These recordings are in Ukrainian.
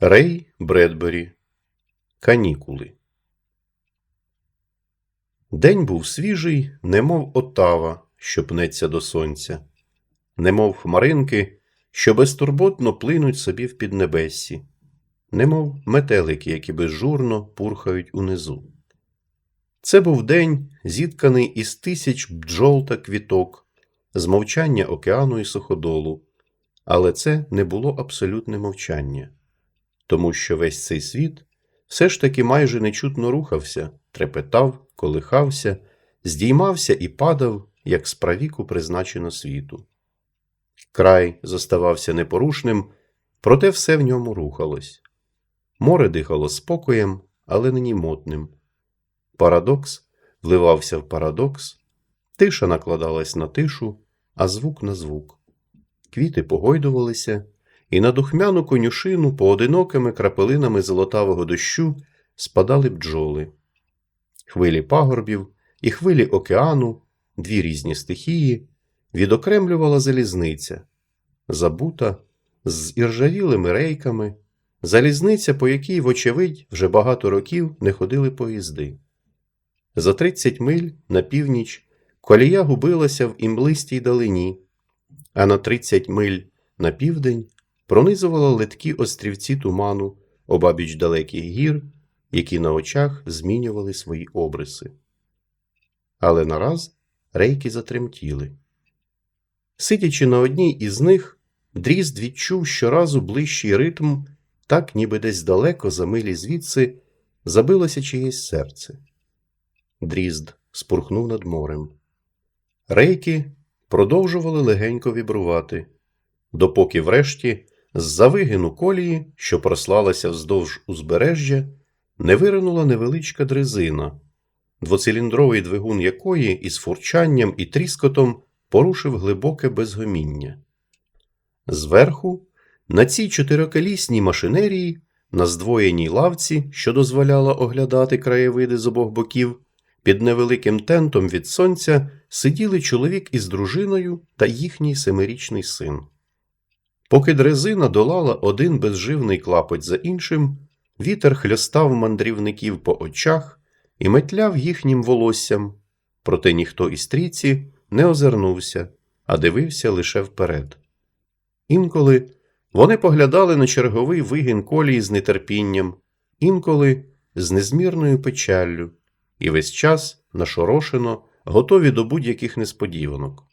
Рей Бредбері. Канікули. День був свіжий, немов отава, що пнеться до сонця, немов хмаринки, що безтурботно плинуть собі в піднебессі, немов метелики, які безжурно пурхають унизу. Це був день, зітканий із тисяч бджол та квіток, з мовчання океану і суходолу, але це не було абсолютне мовчання тому що весь цей світ все ж таки майже нечутно рухався, трепетав, колихався, здіймався і падав, як справіку призначено світу. Край зоставався непорушним, проте все в ньому рухалось. Море дихало спокоєм, але не німотним. Парадокс вливався в парадокс, тиша накладалась на тишу, а звук на звук. Квіти погойдувалися, і на духмяну конюшину поодинокими крапелинами золотавого дощу спадали бджоли. Хвилі пагорбів і хвилі океану, дві різні стихії, відокремлювала залізниця, забута, з іржавілими рейками, залізниця, по якій, вочевидь, вже багато років не ходили поїзди. За тридцять миль на північ колія губилася в імлистій далині, а на тридцять миль на південь пронизувала литкі острівці туману обабіч далеких гір, які на очах змінювали свої обриси. Але нараз рейки затремтіли. Сидячи на одній із них, дрізд відчув щоразу ближчий ритм, так ніби десь далеко за милі звідси забилося чиєсь серце. Дрізд спурхнув над морем. Рейки продовжували легенько вібрувати, допоки врешті з-за вигину колії, що прослалася вздовж узбережжя, не виринула невеличка дрезина, двоциліндровий двигун якої із фурчанням і тріскотом порушив глибоке безгоміння. Зверху, на цій чотириколісній машинерії, на здвоєній лавці, що дозволяла оглядати краєвиди з обох боків, під невеликим тентом від сонця сиділи чоловік із дружиною та їхній семирічний син. Поки дрезина долала один безживний клапоть за іншим, вітер хльостав мандрівників по очах і метляв їхнім волоссям, проте ніхто із трійці не озирнувся, а дивився лише вперед. Інколи вони поглядали на черговий вигін колії з нетерпінням, інколи з незмірною печаллю, і весь час нашорошено, готові до будь-яких несподіванок.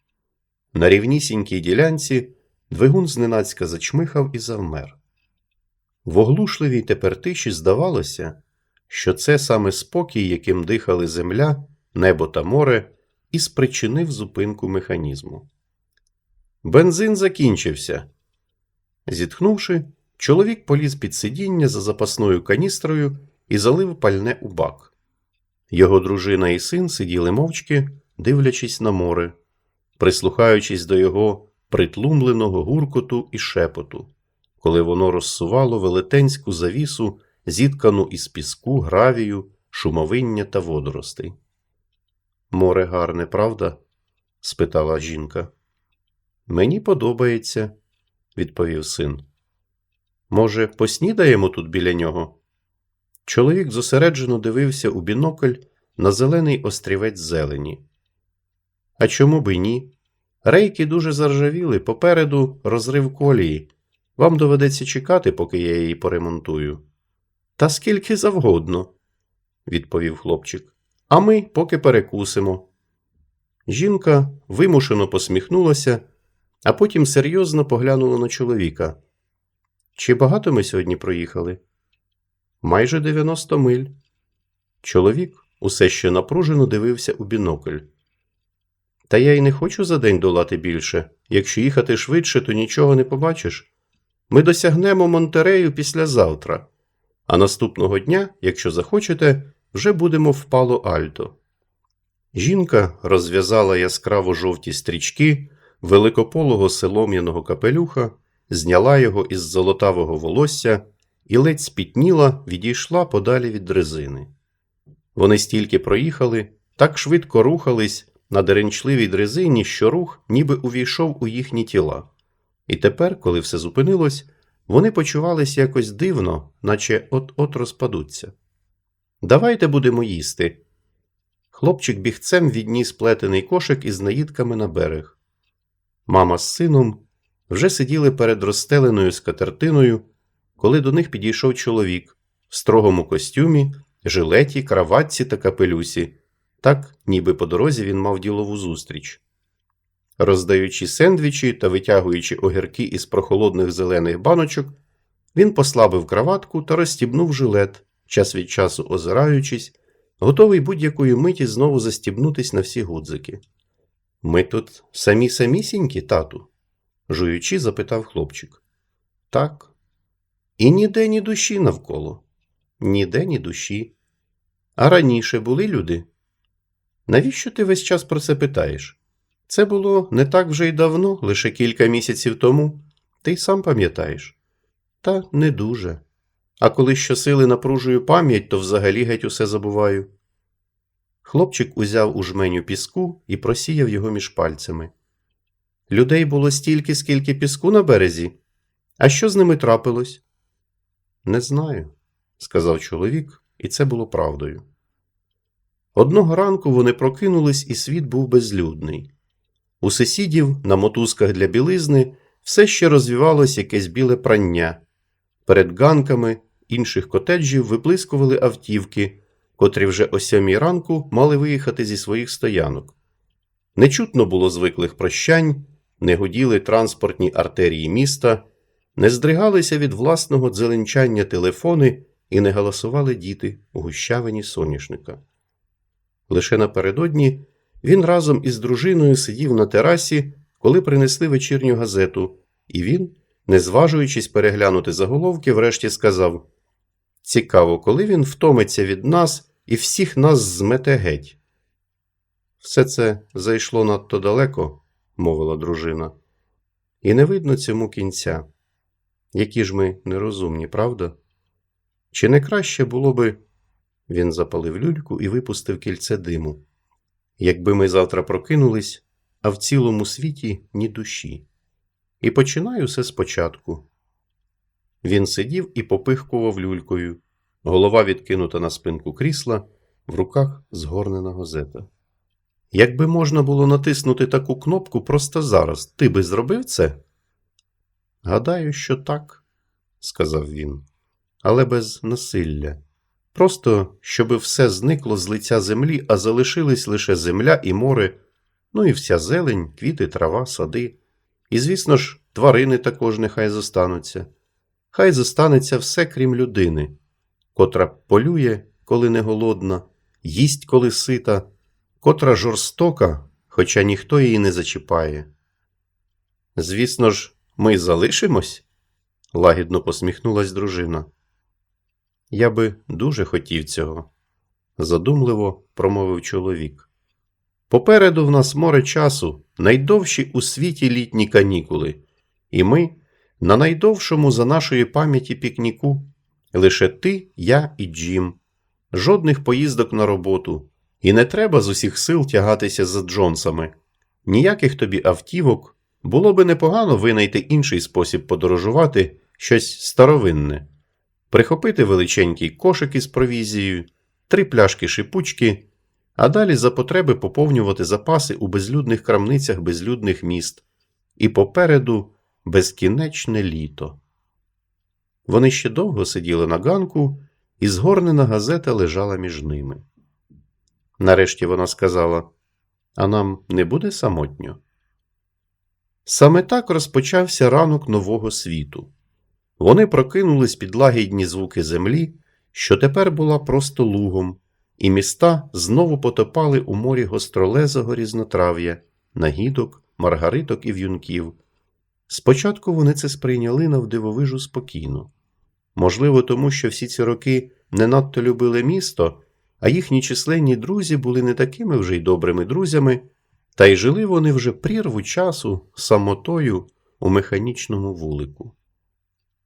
На рівнісінькій ділянці Двигун зненацька зачмихав і завмер. В оглушливій тепер тиші здавалося, що це саме спокій, яким дихали земля, небо та море, і спричинив зупинку механізму. Бензин закінчився. Зітхнувши, чоловік поліз під сидіння за запасною каністрою і залив пальне у бак. Його дружина і син сиділи мовчки, дивлячись на море, прислухаючись до його притлумленого гуркоту і шепоту, коли воно розсувало велетенську завісу, зіткану із піску, гравію, шумовиння та водоростей. Море гарне, правда? спитала жінка. Мені подобається, відповів син. Може, поснідаємо тут біля нього? Чоловік зосереджено дивився у бінокль на зелений острівець зелені. А чому би ні? Рейки дуже заржавіли, попереду розрив колії. Вам доведеться чекати, поки я її поремонтую. Та скільки завгодно, відповів хлопчик. А ми поки перекусимо. Жінка вимушено посміхнулася, а потім серйозно поглянула на чоловіка. Чи багато ми сьогодні проїхали? Майже 90 миль. Чоловік усе ще напружено дивився у бінокль. Та я й не хочу за день долати більше. Якщо їхати швидше, то нічого не побачиш. Ми досягнемо Монтерею післязавтра, а наступного дня, якщо захочете, вже будемо в Пало Альто. Жінка розв'язала яскраво жовті стрічки великополого солом'яного капелюха, зняла його із золотавого волосся і ледь спітніла, відійшла подалі від дрезини. Вони стільки проїхали, так швидко рухались на деренчливій дрезині, що рух ніби увійшов у їхні тіла. І тепер, коли все зупинилось, Вони почувались якось дивно, наче от-от розпадуться. Давайте будемо їсти. Хлопчик бігцем відніс плетений кошик із наїдками на берег. Мама з сином вже сиділи перед розстеленою скатертиною, коли до них підійшов чоловік в строгому костюмі, жилеті, краватці та капелюсі, так, ніби по дорозі він мав ділову зустріч. Роздаючи сендвічі та витягуючи огірки із прохолодних зелених баночок, він послабив краватку та розстібнув жилет, час від часу озираючись, готовий будь-якої миті знову застібнутись на всі гудзики. Ми тут самі самісінькі, тату? жуючи, запитав хлопчик. Так. І ніде ні душі навколо. Ніде ні душі. А раніше були люди? Навіщо ти весь час про це питаєш? Це було не так вже й давно, лише кілька місяців тому. Ти й сам пам'ятаєш. Та не дуже. А коли щосили напружую пам'ять, то взагалі геть усе забуваю. Хлопчик узяв у жменю піску і просіяв його між пальцями. Людей було стільки, скільки піску на березі. А що з ними трапилось? Не знаю, сказав чоловік, і це було правдою. Одного ранку вони прокинулись, і світ був безлюдний. У сусідів на мотузках для білизни все ще розвівалось якесь біле прання. Перед ганками інших котеджів виблискували автівки, котрі вже о сьомій ранку мали виїхати зі своїх стоянок. Не чутно було звиклих прощань, не гуділи транспортні артерії міста, не здригалися від власного дзеленчання телефони і не галасували діти у гущавині соняшника. Лише напередодні він разом із дружиною сидів на терасі, коли принесли вечірню газету, і він, не зважуючись переглянути заголовки, врешті сказав Цікаво, коли він втомиться від нас і всіх нас змете геть. Все це зайшло надто далеко, мовила дружина, і не видно цьому кінця. Які ж ми нерозумні, правда? Чи не краще було би. Він запалив люльку і випустив кільце диму. Якби ми завтра прокинулись, а в цілому світі ні душі. І починаю все спочатку. Він сидів і попихкував люлькою, голова відкинута на спинку крісла, в руках згорнена газета. Якби можна було натиснути таку кнопку просто зараз, ти би зробив це? Гадаю, що так, сказав він, але без насилля. Просто, щоби все зникло з лиця землі, а залишились лише земля і море, ну і вся зелень, квіти, трава, сади. І, звісно ж, тварини також нехай зостануться. Хай зостанеться все, крім людини, котра полює, коли не голодна, їсть, коли сита, котра жорстока, хоча ніхто її не зачіпає. Звісно ж, ми залишимось? лагідно посміхнулась дружина. Я би дуже хотів цього, задумливо промовив чоловік. Попереду в нас море часу, найдовші у світі літні канікули, і ми на найдовшому за нашої пам'яті пікніку. Лише ти, я і Джим, жодних поїздок на роботу, і не треба з усіх сил тягатися за Джонсами. Ніяких тобі автівок було би непогано винайти інший спосіб подорожувати щось старовинне прихопити величенький кошик із провізією, три пляшки шипучки, а далі за потреби поповнювати запаси у безлюдних крамницях безлюдних міст, і попереду безкінечне літо. Вони ще довго сиділи на ганку, і згорнена газета лежала між ними. Нарешті вона сказала А нам не буде самотньо? Саме так розпочався ранок нового світу. Вони прокинулись під лагідні звуки землі, що тепер була просто лугом, і міста знову потопали у морі гостролезого різнотрав'я, нагідок, маргариток і в'юнків. Спочатку вони це сприйняли навдивовижу спокійно. Можливо, тому що всі ці роки не надто любили місто, а їхні численні друзі були не такими вже й добрими друзями, та й жили вони вже прірву часу самотою у механічному вулику.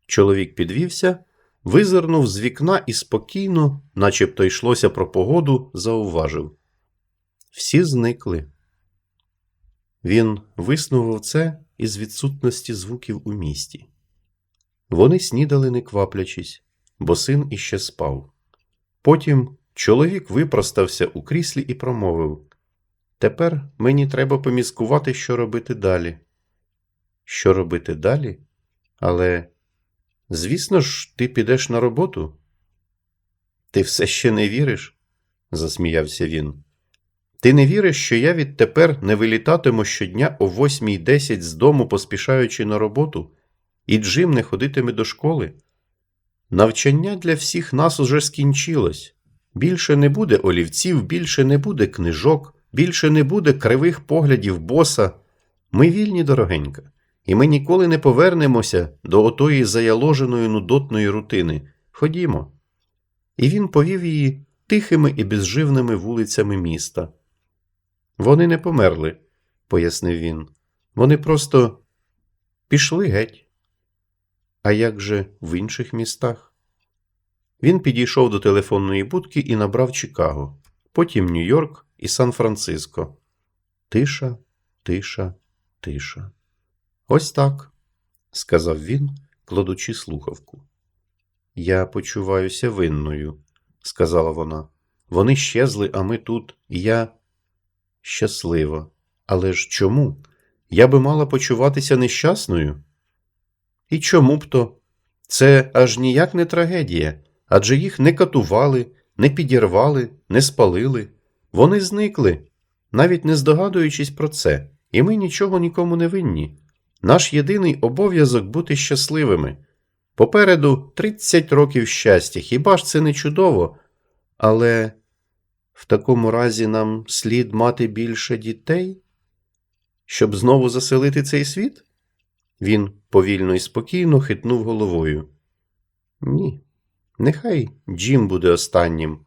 Чоловік підвівся, визирнув з вікна і спокійно, начебто йшлося про погоду, зауважив. Всі зникли. Він виснував це із відсутності звуків у місті. Вони снідали не кваплячись, бо син іще спав. Потім чоловік випростався у кріслі і промовив Тепер мені треба поміскувати, що робити далі. Що робити далі? Але, звісно ж, ти підеш на роботу. Ти все ще не віриш? засміявся він. Ти не віриш, що я відтепер не вилітатиму щодня о 8.10 з дому, поспішаючи на роботу, і Джим не ходитиме до школи? Навчання для всіх нас уже скінчилось. Більше не буде олівців, більше не буде книжок, більше не буде кривих поглядів боса. Ми вільні, дорогенька, і ми ніколи не повернемося до отої заяложеної нудотної рутини. Ходімо. І він повів її тихими і безживними вулицями міста. Вони не померли, пояснив він. Вони просто пішли геть. А як же в інших містах? Він підійшов до телефонної будки і набрав Чикаго, потім Нью-Йорк і Сан-Франциско. Тиша, тиша, тиша. Ось так, сказав він, кладучи слухавку. Я почуваюся винною, сказала вона. Вони щезли, а ми тут, і я щаслива. Але ж чому? Я би мала почуватися нещасною? І чому б то? Це аж ніяк не трагедія, адже їх не катували, не підірвали, не спалили. Вони зникли, навіть не здогадуючись про це, і ми нічого нікому не винні. Наш єдиний обов'язок бути щасливими. Попереду 30 років щастя, хіба ж це не чудово? Але в такому разі нам слід мати більше дітей, щоб знову заселити цей світ? Він повільно і спокійно хитнув головою. Ні, нехай Джим буде останнім.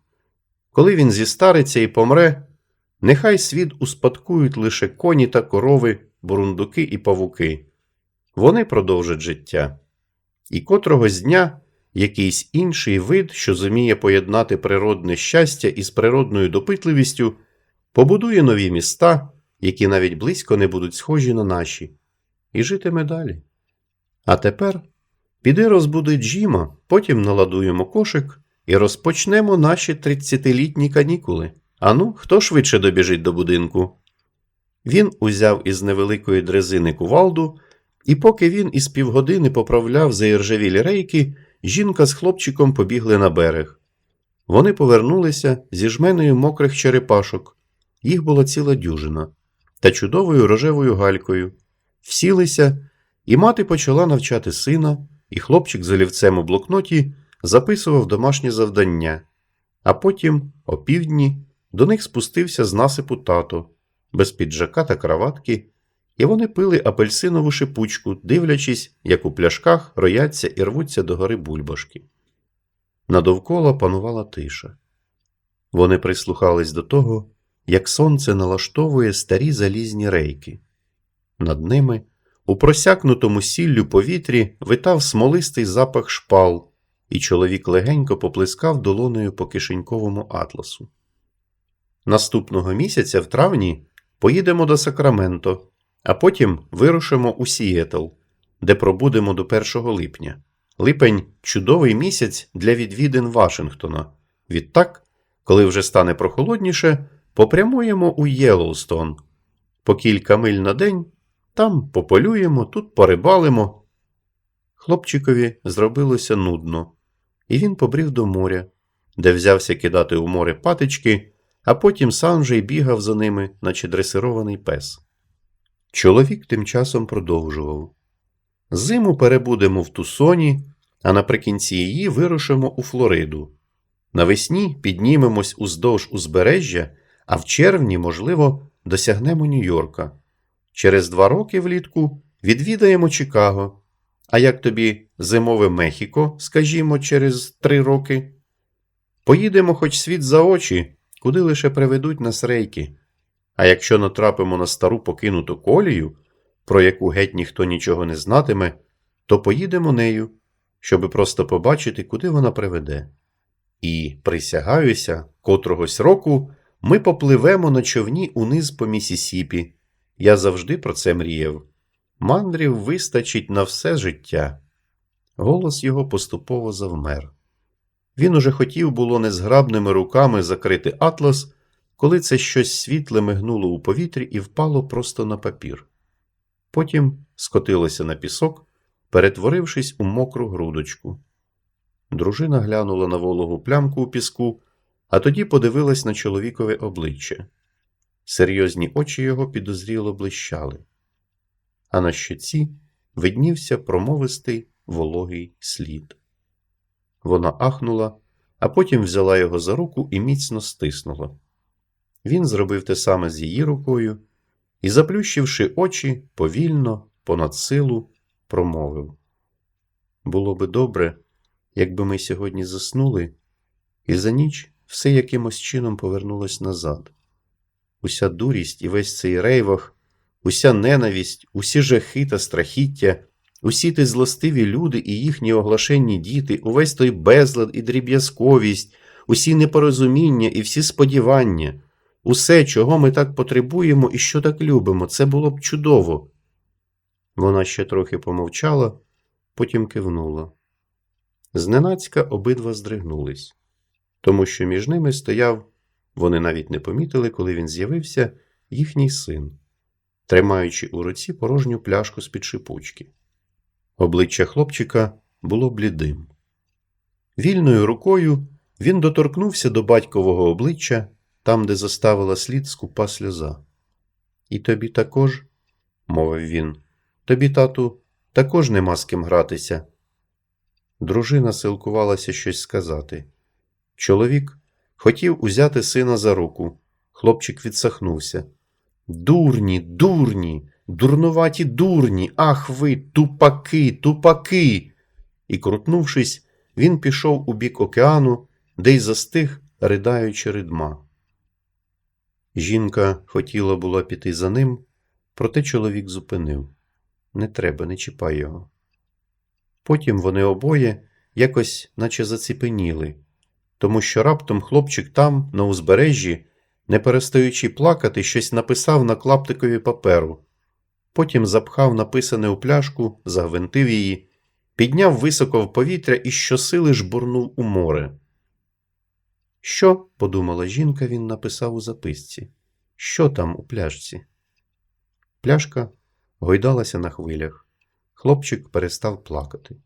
Коли він зістариться і помре, нехай світ успадкують лише коні та корови, бурундуки і павуки. Вони продовжать життя. І котрогось дня якийсь інший вид, що зуміє поєднати природне щастя із природною допитливістю, побудує нові міста, які навіть близько не будуть схожі на наші, і житиме далі. А тепер піди розбуди Джима, потім наладуємо кошик і розпочнемо наші тридцятилітні канікули. Ану, хто швидше добіжить до будинку? Він узяв із невеликої дрезини кувалду, і поки він із півгодини поправляв заіржавілі рейки, жінка з хлопчиком побігли на берег. Вони повернулися зі жменою мокрих черепашок. Їх була ціла дюжина, та чудовою рожевою галькою. Всілися, і мати почала навчати сина, і хлопчик з олівцем у блокноті записував домашнє завдання, а потім, опівдні, до них спустився з насипу тато, без піджака та краватки, і вони пили апельсинову шипучку, дивлячись, як у пляшках рояться і рвуться до гори бульбашки. Надовкола панувала тиша. Вони прислухались до того, як сонце налаштовує старі залізні рейки. Над ними, у просякнутому сіллю повітрі, витав смолистий запах шпал, і чоловік легенько поплескав долоною по кишеньковому атласу. Наступного місяця, в травні, поїдемо до Сакраменто, а потім вирушимо у Сіетл, де пробудемо до 1 липня. Липень чудовий місяць для відвідин Вашингтона. Відтак, коли вже стане прохолодніше, попрямуємо у Єлоустон. По кілька миль на день там пополюємо, тут порибалимо. Хлопчикові зробилося нудно, і він побрів до моря, де взявся кидати у море патички, а потім сам же й бігав за ними, наче дресирований пес. Чоловік тим часом продовжував. Зиму перебудемо в Тусоні, а наприкінці її вирушимо у Флориду. Навесні піднімемось уздовж узбережжя, а в червні, можливо, досягнемо Нью-Йорка. Через два роки влітку відвідаємо Чикаго. А як тобі зимове Мехіко, скажімо, через три роки? Поїдемо хоч світ за очі, куди лише приведуть нас рейки. А якщо натрапимо на стару покинуту колію, про яку геть ніхто нічого не знатиме, то поїдемо нею, щоби просто побачити, куди вона приведе. І, присягаюся, котрогось року ми попливемо на човні униз по Місісіпі. Я завжди про це мріяв. Мандрів вистачить на все життя. Голос його поступово завмер. Він уже хотів було незграбними руками закрити атлас, коли це щось світле мигнуло у повітрі і впало просто на папір. Потім скотилося на пісок, перетворившись у мокру грудочку. Дружина глянула на вологу плямку у піску, а тоді подивилась на чоловікове обличчя. Серйозні очі його підозріло блищали, а на щоці виднівся промовистий вологий слід. Вона ахнула, а потім взяла його за руку і міцно стиснула. Він зробив те саме з її рукою і, заплющивши очі, повільно, понад силу, промовив Було би добре, якби ми сьогодні заснули, і за ніч все якимось чином повернулось назад. Уся дурість і весь цей рейвах, уся ненависть, усі жахи та страхіття, усі ті злостиві люди і їхні оглашенні діти, увесь той безлад і дріб'язковість, усі непорозуміння і всі сподівання, усе, чого ми так потребуємо і що так любимо, це було б чудово. Вона ще трохи помовчала, потім кивнула. Зненацька обидва здригнулись, тому що між ними стояв, вони навіть не помітили, коли він з'явився, їхній син, тримаючи у руці порожню пляшку з-під шипучки. Обличчя хлопчика було блідим. Вільною рукою він доторкнувся до батькового обличчя, там, де заставила слід скупа сльоза. І тобі також, мовив він, тобі, тату, також нема з ким гратися. Дружина силкувалася щось сказати. Чоловік хотів узяти сина за руку. Хлопчик відсахнувся. Дурні, дурні, дурнуваті дурні, ах ви, тупаки, тупаки. І, крутнувшись, він пішов у бік океану, де й застиг, ридаючи ридма. Жінка хотіла була піти за ним, проте чоловік зупинив. Не треба, не чіпай його. Потім вони обоє якось наче заціпеніли, тому що раптом хлопчик там, на узбережжі, не перестаючи плакати, щось написав на клаптикові паперу. Потім запхав написане у пляшку, загвинтив її, підняв високо в повітря і щосили жбурнув у море. Що, подумала жінка, він написав у записці. Що там у пляшці? Пляшка гойдалася на хвилях. Хлопчик перестав плакати.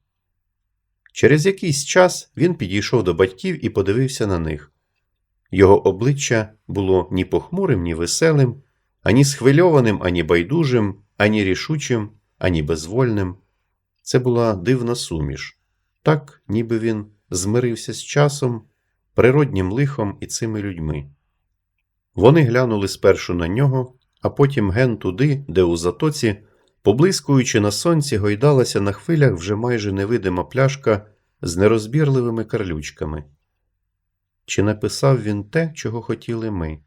Через якийсь час він підійшов до батьків і подивився на них. Його обличчя було ні похмурим, ні веселим, ані схвильованим, ані байдужим, ані рішучим, ані безвольним. Це була дивна суміш, так, ніби він змирився з часом, природнім лихом і цими людьми. Вони глянули спершу на нього, а потім ген туди, де у затоці, поблискуючи на сонці, гойдалася на хвилях вже майже невидима пляшка з нерозбірливими карлючками. Чи написав він те, чого хотіли ми?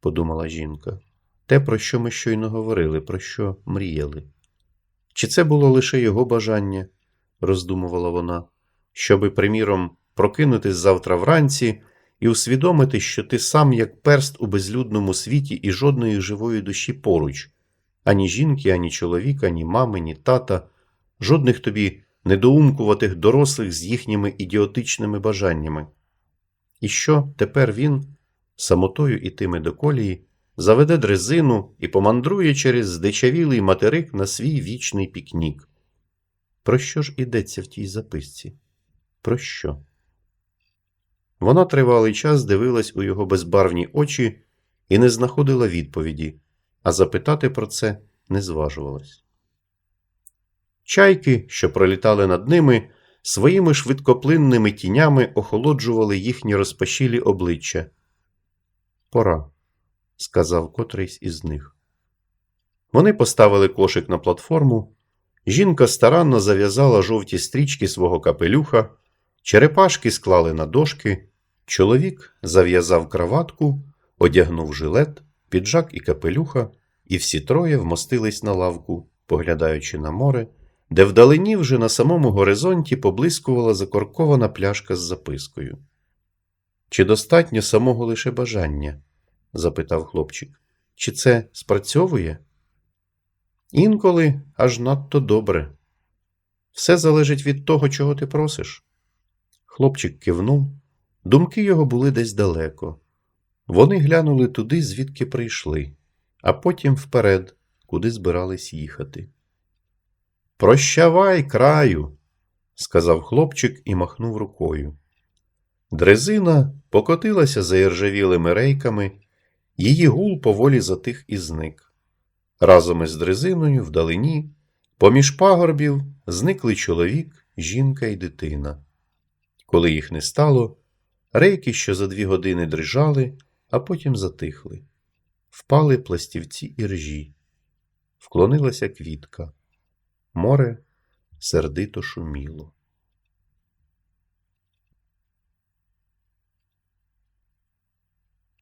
подумала жінка. Те, про що ми щойно говорили, про що мріяли. Чи це було лише його бажання, роздумувала вона, щоби, приміром, прокинутись завтра вранці і усвідомити, що ти сам як перст у безлюдному світі і жодної живої душі поруч, ані жінки, ані чоловіка, ані мами, ні тата, жодних тобі недоумкуватих дорослих з їхніми ідіотичними бажаннями. І що тепер він, самотою ітиме до колії, заведе дрезину і помандрує через здичавілий материк на свій вічний пікнік. Про що ж ідеться в тій записці? Про що? Вона тривалий час дивилась у його безбарвні очі і не знаходила відповіді, а запитати про це не зважувалась. Чайки, що пролітали над ними, своїми швидкоплинними тінями охолоджували їхні розпашілі обличчя. Пора, сказав котрийсь із них. Вони поставили кошик на платформу. Жінка старанно зав'язала жовті стрічки свого капелюха, черепашки склали на дошки, чоловік зав'язав краватку, одягнув жилет, піджак і капелюха, і всі троє вмостились на лавку, поглядаючи на море, де вдалині вже на самому горизонті поблискувала закоркована пляшка з запискою. Чи достатньо самого лише бажання? Запитав хлопчик. Чи це спрацьовує? Інколи аж надто добре. Все залежить від того, чого ти просиш. Хлопчик кивнув. Думки його були десь далеко. Вони глянули туди, звідки прийшли, а потім вперед, куди збирались їхати. Прощавай, краю, сказав хлопчик і махнув рукою. Дрезина покотилася за іржавілими рейками, її гул поволі затих і зник. Разом із дрезиною вдалині, поміж пагорбів, зникли чоловік, жінка і дитина. Коли їх не стало, рейки, що за дві години дрижали, а потім затихли. Впали пластівці іржі. Вклонилася квітка. Море сердито шуміло.